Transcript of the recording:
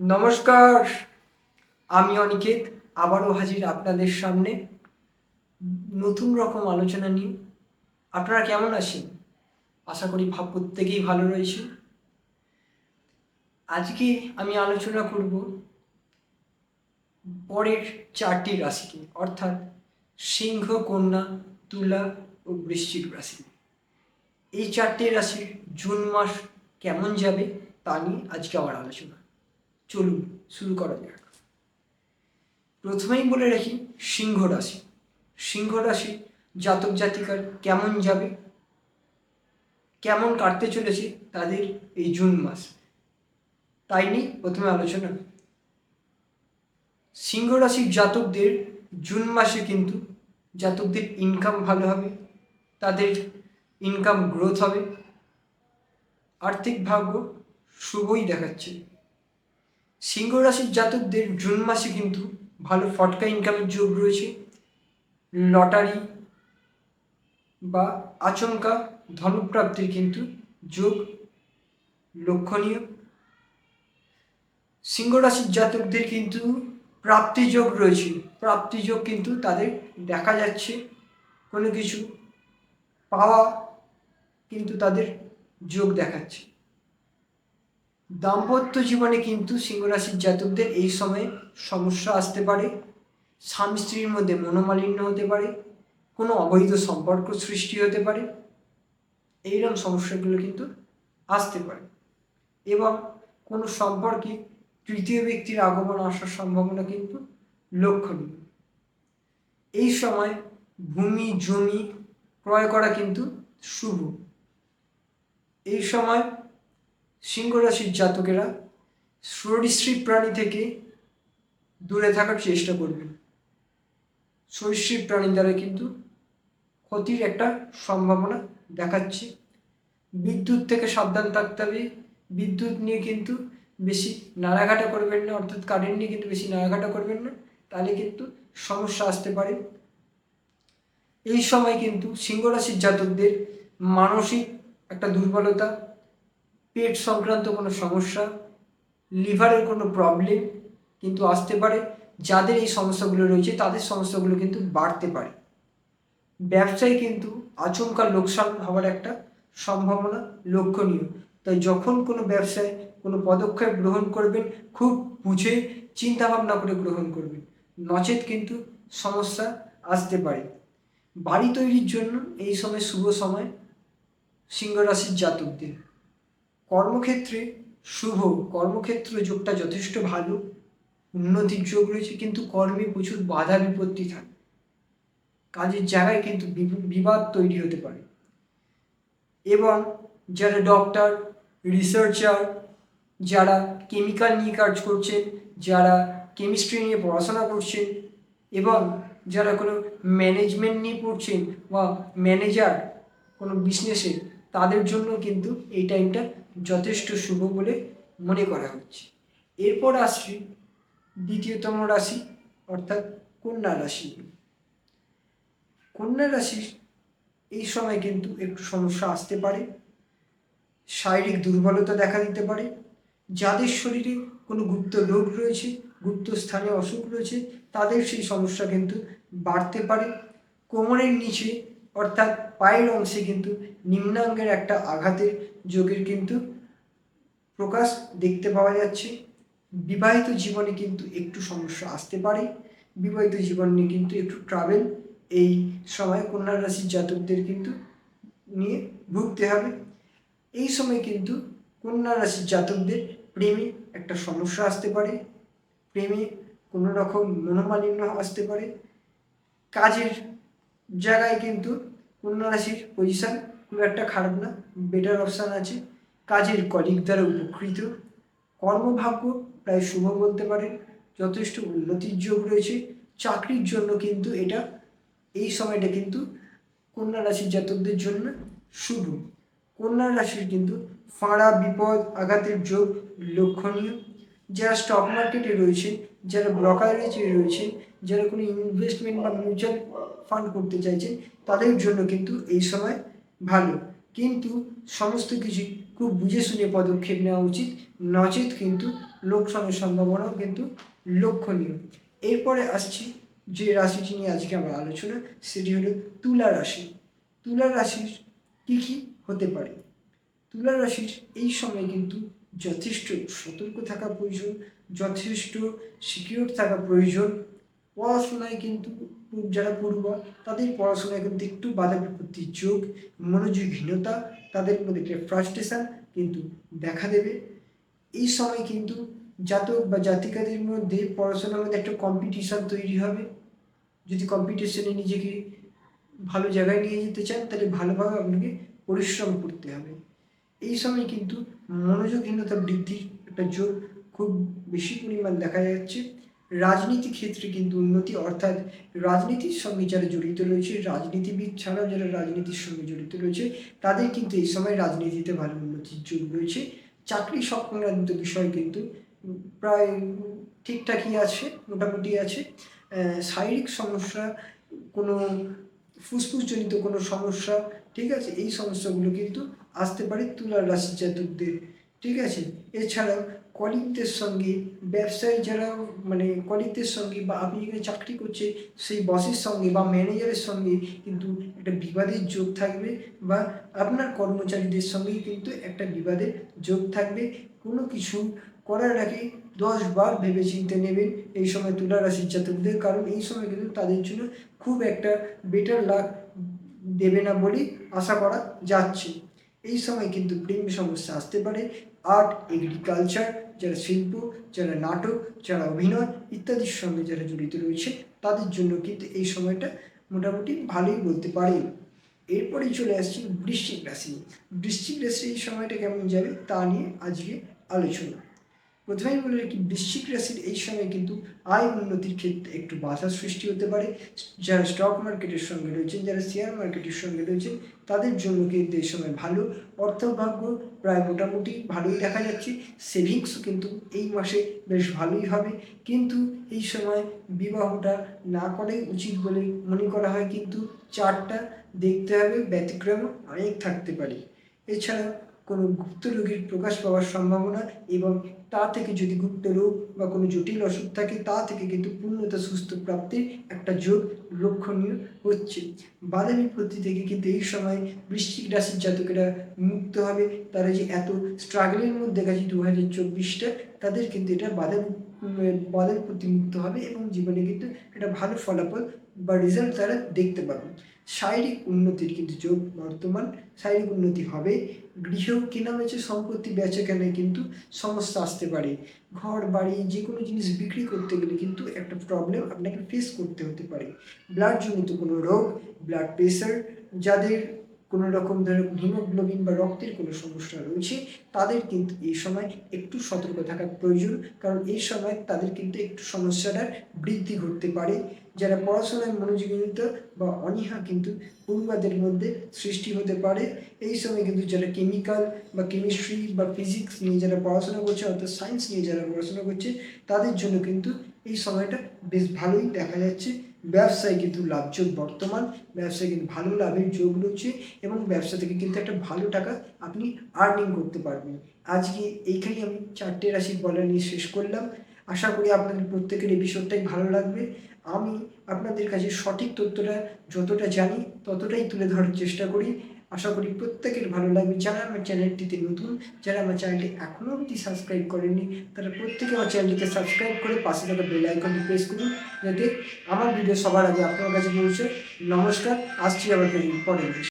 নমস্কার, আমি অনিকেত, আবারও হাজির আপনাদের সামনে। নতুন রকম আলোচনা নিয়ে। আপনারা কেমন আছেন? আশা করি ভাব প্রত্যেকেই ভালো রয়েছে আজকে আমি আলোচনা করব পরের চারটি রাশি নিয়ে, অর্থাৎ সিংহ, কন্যা, তুলা ও বৃশ্চিক রাশি এই চারটি রাশির জুন মাস কেমন যাবে তা নিয়ে আজকে আমার আলোচনা। চলুন, শুরু করা যাক। প্রথমেই বলে রাখি, সিংহ রাশি। সিংহ রাশি জাতক জাতিকার কেমন যাবে? কেমন কাটতে চলেছে তাদের এই জুন মাস? তাই নিয়ে প্রথমে আলোচনা সিংহ রাশির জাতকদের জুন মাসে কিন্তু জাতকদের ইনকাম ভালো হবে, তাদের ইনকাম গ্রোথ হবে, আর্থিক ভাগ্য শুভই দেখাচ্ছে। সিংহ রাশির জাতকদের জুন মাসে কিন্তু ভালো ফটকা ইনকামের যোগ রয়েছে। লটারি বা আচমকা ধনপ্রাপ্তির কিন্তু যোগ লক্ষণীয়। সিংহ রাশির জাতকদের কিন্তু প্রাপ্তি যোগ রয়েছে। প্রাপ্তি যোগ কিন্তু তাদের দেখা যাচ্ছে। কোনো কিছু পাওয়া কিন্তু তাদের যোগ দেখাচ্ছে। দাম্পত্য জীবনে কিন্তু সিংহরাশির জাতকদের এই সময়ে সমস্যা আসতে পারে, স্বামী স্ত্রীর মধ্যে মনোমালিন্য হতে পারে, কোনো অবৈধ সম্পর্ক সৃষ্টি হতে পারে, এইরকম সমস্যাগুলো কিন্তু আসতে পারে। এবং কোনো সম্পর্কে তৃতীয় ব্যক্তির আগমন আসার সম্ভাবনা কিন্তু লক্ষণীয়। এই সময় ভূমি, জমি ক্রয় করা কিন্তু শুভ। এই সময় সিংহ রাশির জাতকেরা সরীসৃপ প্রাণী থেকে দূরে থাকার চেষ্টা করবেন সরীসৃপ প্রাণী দ্বারা কিন্তু ক্ষতির একটা সম্ভাবনা দেখাচ্ছে। বিদ্যুৎ থেকে সাবধান থাকতে হবে। বিদ্যুৎ নিয়ে কিন্তু বেশি নাড়াঘাটা করবেন না, অর্থাৎ কারেন্ট নিয়ে কিন্তু বেশি নাড়াঘাটা করবেন না, তাহলে কিন্তু সমস্যা আসতে পারে। এই সময় কিন্তু সিংহ রাশির জাতকদের মানসিক একটা দুর্বলতা পেট সংক্রান্ত কোনো সমস্যা, লিভারের কোনো প্রবলেম কিন্তু আসতে পারে, যাদের এই সমস্যাগুলো রয়েছে তাদের সমস্যাগুলো কিন্তু বাড়তে পারে। ব্যবসায় কিন্তু আচমকা লোকসান হওয়ার একটা সম্ভাবনা লক্ষণীয়। তাই যখন কোনো ব্যবসায় কোনো পদক্ষেপ গ্রহণ করবেন, খুব বুঝে চিন্তাভাবনা করে গ্রহণ করবেন। নচেত কিন্তু সমস্যা আসতে পারে। বাড়ি তৈরির জন্য এই সময় শুভ সময় সিংহ রাশির জাতকদের। কর্মক্ষেত্রে শুভ, কর্মক্ষেত্র যোগটা যথেষ্ট ভালো। উন্নতির যোগ রয়েছে, কিন্তু কর্মে প্রচুর বাধা বিপত্তি থাকে। কাজের জায়গায় কিন্তু বিব- বিবাদ তৈরি হতে পারে। এবং যারা ডক্টর রিসার্চার যারা কেমিক্যাল নিয়ে কাজ করছেন, যারা কেমিস্ট্রি নিয়ে পড়াশোনা করছেন, এবং যারা কোনো ম্যানেজমেন্ট নিয়ে পড়ছেন, বা ম্যানেজার কোনো বিজনেসে তাদের জন্য কিন্তু এই টাইমটা যথেষ্ট শুভ বলে মনে করা হচ্ছে। এরপর আসছি দ্বিতীয়তম রাশি, অর্থাৎ কন্যা রাশি কন্যা রাশির এই সময় কিন্তু একটু সমস্যা আসতে পারে, শারীরিক দুর্বলতা দেখা দিতে পারে, যাদের শরীরে কোনো গুপ্ত রোগ রয়েছে, গুপ্ত স্থানে অসুখ রয়েছে, তাদের সেই সমস্যা কিন্তু বাড়তে পারে। কোমরের নিচে, অর্থাৎ পায়ের অংশে কিন্তু নিম্নাঙ্গের একটা আঘাতের যোগের কিন্তু প্রকাশ দেখতে পাওয়া যাচ্ছে। বিবাহিত জীবনে কিন্তু একটু সমস্যা আসতে পারে। বিবাহিত জীবন নিয়ে কিন্তু একটু ট্রাভেল এই সময় কন্যা রাশির জাতকদের কিন্তু নিয়ে ভুগতে হবে। এই সময় কিন্তু কন্যা রাশির জাতকদের প্রেমে একটা সমস্যা আসতে পারে। প্রেমে কোনো রকম মনোমালিন্য আসতে পারে। কাজের জায়গায় কিন্তু কন্যা রাশির পজিশান খুব একটা খারাপ না বেটার অপশান আছে। কাজের কলিগ দ্বারা উপকৃত। কর্মভাগ্য প্রায় শুভ বলতে পারেন যথেষ্ট উন্নতির যোগ রয়েছে। চাকরির জন্য কিন্তু এটা, এই সময়টা কিন্তু কন্যা রাশির জাতকদের জন্য শুভ। কন্যা রাশির কিন্তু ফাঁড়া, বিপদ, আঘাতের যোগ লক্ষণীয়। যারা স্টক মার্কেটে রয়েছে যারা ব্রকারেজে রয়েছে যারা কোনো ইনভেস্টমেন্ট বা মিউচুয়াল ফান্ড করতে চাইছেন তাদের জন্য কিন্তু এই সময় ভালো। কিন্তু সমস্ত কিছু খুব বুঝে শুনে পদক্ষেপ নেওয়া উচিত। নচেত কিন্তু লোকসানের সম্ভাবনাও কিন্তু লক্ষণীয়। এরপরে আসছি যে রাশিটি নিয়ে আজকে আমরা আলোচনা, সেটি হলো তুলা রাশি। তুলা রাশির কী কী হতে পারে? তুলা রাশির এই সময় কিন্তু যথেষ্ট সতর্ক থাকা প্রয়োজন, যথেষ্ট সিকিউর থাকা প্রয়োজন পড়াশোনায় কিন্তু যারা পড়ুয়া, তাদের পড়াশোনায় কিন্তু একটু বাধা বিপত্তির যোগ, মনোযোগহীনতা, তাদের মধ্যে একটা ফ্রাস্ট্রেশন কিন্তু দেখা দেবে। এই সময় কিন্তু জাতক বা জাতিকাদের মধ্যে পড়াশোনার মধ্যে একটা কম্পিটিশান তৈরি হবে। যদি কম্পিটিশনে নিজেকে ভালো জায়গায় নিয়ে যেতে চান, তাহলে ভালোভাবে আপনাকে পরিশ্রম করতে হবে। এই সময় কিন্তু মনোযোগহীনতা বৃদ্ধির একটা যোগ খুব বেশি পরিমাণ দেখা যাচ্ছে। রাজনীতি ক্ষেত্রে কিন্তু উন্নতি, অর্থাৎ রাজনীতির সঙ্গে যারা জড়িত রয়েছে, রাজনীতিবিদ ছাড়াও যারা রাজনীতির সঙ্গে জড়িত রয়েছে, তাদের কিন্তু এই সময় রাজনীতিতে ভালো উন্নতির যোগ রয়েছে। চাকরি সংক্রান্ত বিষয় কিন্তু প্রায় ঠিকঠাকই আছে, মোটামুটি আছে। শারীরিক সমস্যা, কোনো ফুসফুসজনিত কোনো সমস্যা, ঠিক আছে? এই সমস্যাগুলো কিন্তু আসতে পারে তুলার রাশি জাতকদের ঠিক আছে? এছাড়াও কলিগদের সঙ্গে, ব্যবসায় যারা মানে কলিগদের সঙ্গে বা আপনি যেখানে চাকরি করছে, সেই বসের সঙ্গে বা ম্যানেজারের সঙ্গে কিন্তু একটা বিবাদের যোগ থাকবে বা আপনার কর্মচারীদের সঙ্গেই কিন্তু একটা বিবাদের যোগ থাকবে। কোনো কিছু করার আগে দশ বার ভেবে চিনতে নেবেন এই সময় তুলা রাশির জাতকদের, কারণ এই সময় কিন্তু তাদের জন্য খুব একটা বেটার লাভ দেবে না বলেই আশা করা যাচ্ছে। এই সময় কিন্তু প্রেম সমস্যা আসতে পারে। আর্ট এগ্রিকালচার যারা শিল্প, যারা নাটক, যারা অভিনয় ইত্যাদির সঙ্গে যারা জড়িত রয়েছে, তাদের জন্য কিন্তু এই সময়টা মোটামুটি ভালোই বলতে পারে। এরপরেই চলে আসছি বৃশ্চিক রাশি বৃশ্চিক রাশি এই সময়টা কেমন যাবে তা নিয়ে আজকে আলোচনা। প্রথমেই বলে রাখি বৃশ্চিক রাশির এই সময় কিন্তু আয় উন্নতির ক্ষেত্রে একটু বাধার সৃষ্টি হতে পারে। যারা স্টক মার্কেটের সঙ্গে রয়েছেন, যারা শেয়ার মার্কেটের সঙ্গে রয়েছেন, তাদের জন্য কিন্তু এই সময় ভালো। অর্থভাগ্য প্রায় মোটামুটি ভালোই দেখা যাচ্ছে। সেভিংসও কিন্তু এই মাসে বেশ ভালোই হবে। কিন্তু এই সময় বিবাহটা না করাই উচিত বলে মনে করা হয়। কিন্তু চারটা দেখতে হবে, ব্যতিক্রম অনেক থাকতে পারে। এছাড়া কোনো গুপ্ত রোগের প্রকাশ পাওয়ার সম্ভাবনা এবং তা থেকে যদি গুপ্ত রোগ বা কোনো জটিল অসুখ থাকে, তা থেকে কিন্তু পূর্ণতা, সুস্থ প্রাপ্তির একটা যোগ লক্ষণীয় হচ্ছে। বাধা প্রতি থেকে কিন্তু এই সময় বৃশ্চিক রাশির জাতকেরা মুক্ত হবে। তারা যে এত স্ট্রাগলের মধ্যে গেছে দু হাজার চব্বিশটা, তাদের কিন্তু এটা বাধা বাধার প্রতি মুক্ত হবে এবং জীবনে কিন্তু একটা ভালো ফলাফল বা রেজাল্ট তারা দেখতে পাবে। শারীরিক উন্নতির কিন্তু যোগ বর্তমান শারীরিক উন্নতি হবে। গৃহ কেনা বেচে সম্পত্তি বেচে কিন্তু সমস্যা আসতে পারে। ঘর, বাড়ি যে কোনো জিনিস বিক্রি করতে গেলে কিন্তু একটা প্রবলেম আপনাকে ফেস করতে হতে পারে। ব্লাড জনিত কোনো রোগ ব্লাড প্রেশার যাদের কোনো রকম ধরো হিমোগ্লোবিন বা রক্তের কোনো সমস্যা রয়েছে, তাদের কিন্তু এই সময় একটু সতর্ক থাকা প্রয়োজন। কারণ এই সময় তাদের কিন্তু একটু সমস্যাটার বৃদ্ধি ঘটতে পারে। যারা পড়াশোনায় মনোযোগিত বা অনীহা কিন্তু পড়ুয়াদের মধ্যে সৃষ্টি হতে পারে। এই সময় কিন্তু যারা কেমিক্যাল বা কেমিস্ট্রি বা ফিজিক্স নিয়ে যারা পড়াশোনা করছে, অর্থাৎ সায়েন্স নিয়ে যারা পড়াশোনা করছে, তাদের জন্য কিন্তু এই সময়টা বেশ ভালোই দেখা যাচ্ছে। ব্যবসায় কিন্তু লাভযোগ বর্তমান, ব্যবসায় কিন্তু ভালো লাভের যোগ রয়েছে এবং ব্যবসা থেকে কিন্তু একটা ভালো টাকা আপনি আর্নিং করতে পারবেন। আজকে এইখানে আমি চারটে রাশির বলা নিয়ে শেষ করলাম। আশা করি আপনাদের প্রত্যেকের এপিসোডটাই ভালো লাগবে। আমি আপনাদের কাছে সঠিক তথ্যটা যতটা জানি ততটাই তুলে ধরার চেষ্টা করি। আশা করি প্রত্যেকের ভালো লাগবে। যারা আমার চ্যানেলটিতে নতুন, যারা আমার চ্যানেলটি এখনও অবধি সাবস্ক্রাইব করেননি, তারা প্রত্যেকে আমার চ্যানেলটিকে সাবস্ক্রাইব করে পাশে থাকা বেল আইকনটি প্রেস করুন, যাতে আমার ভিডিও সবার আগে আপনার কাছে পৌঁছে। নমস্কার, আসছি আবার পরের